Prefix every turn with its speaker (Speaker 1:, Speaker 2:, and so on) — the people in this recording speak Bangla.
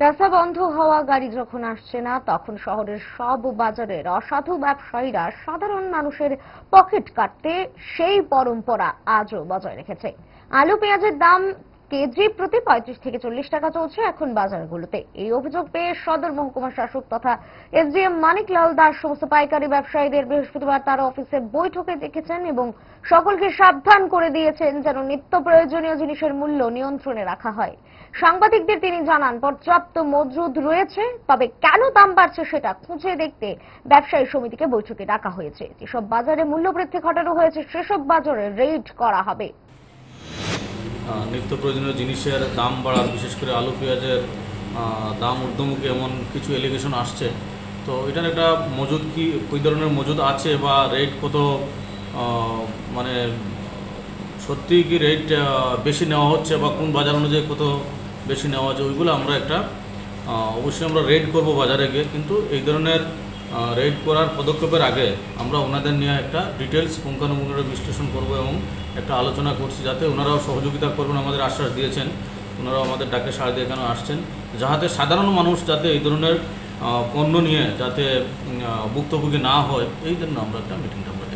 Speaker 1: রাস্তা বন্ধ হওয়া গাড়ি যখন আসছে না, তখন শহরের সব বাজারের অসাধু ব্যবসায়ীরা সাধারণ মানুষের পকেট কাটতে সেই পরম্পরা আজও বজায় রেখেছে। আলু, পেঁয়াজের দাম কেজি প্রতি পঁয়ত্রিশ থেকে চল্লিশ টাকা চলছে এখন বাজারগুলোতে। এই অভিযোগ পেয়ে সদর মহকুমা শাসক তথা এসডিএম মানিকলাল দাস সমস্ত পাইকারি ব্যবসায়ীদের বৃহস্পতিবার তার অফিসে বৈঠকে দেখেছেন এবং সকলকে সাবধান করে দিয়েছেন যেন নিত্য প্রয়োজনীয় জিনিসের মূল্য নিয়ন্ত্রণে রাখা হয়। সাংবাদিকদের তিনি জানান, পর্যাপ্ত মজুদ রয়েছে, তবে কেন দাম বাড়ছে সেটা খুঁজে দেখতে ব্যবসায়ী সমিতিকে বৈঠকে ডাকা হয়েছে। যেসব বাজারে মূল্য বৃদ্ধি ঘটানো হয়েছে, সেসব বাজারে রেড করা হবে।
Speaker 2: নিত্য প্রয়োজনীয় জিনিসের দাম বাড়া বিশেষ করে আলু, পেঁয়াজের দাম ঊর্ধ্বমুখী এমন কিছু এলিগেশন আসছে। তো এটার একটা মজুদ কি, ওই ধরনের মজুদ আছে বা রেট কত মানে সত্যি কি রেট বেশি নেওয়া হচ্ছে বা কোন বাজার অনুযায়ী কত বেশি নেওয়া হচ্ছে ওইগুলো আমরা একটা অবশ্যই আমরা রেড করব বাজারে গিয়ে, কিন্তু এই ধরনের রেড করার পদক্ষেপের আগে আমরা ওনাদের নিয়ে একটা ডিটেলস পুঙ্খানুপুঙ্খভাবে বিশ্লেষণ করব এবং একটা আলোচনা করছি যাতে ওনারাও সহযোগিতা করবেন, আমাদের আশ্বাস দিয়েছেন, ওনারাও আমাদের ডাকে সাড়া দিয়ে এখানে আসছেন, যাহাতে সাধারণ মানুষ যাতে এই ধরনের পণ্য নিয়ে যাতে ভুক্তভোগী না হয়, এই জন্য আমরা একটা মিটিংটা করি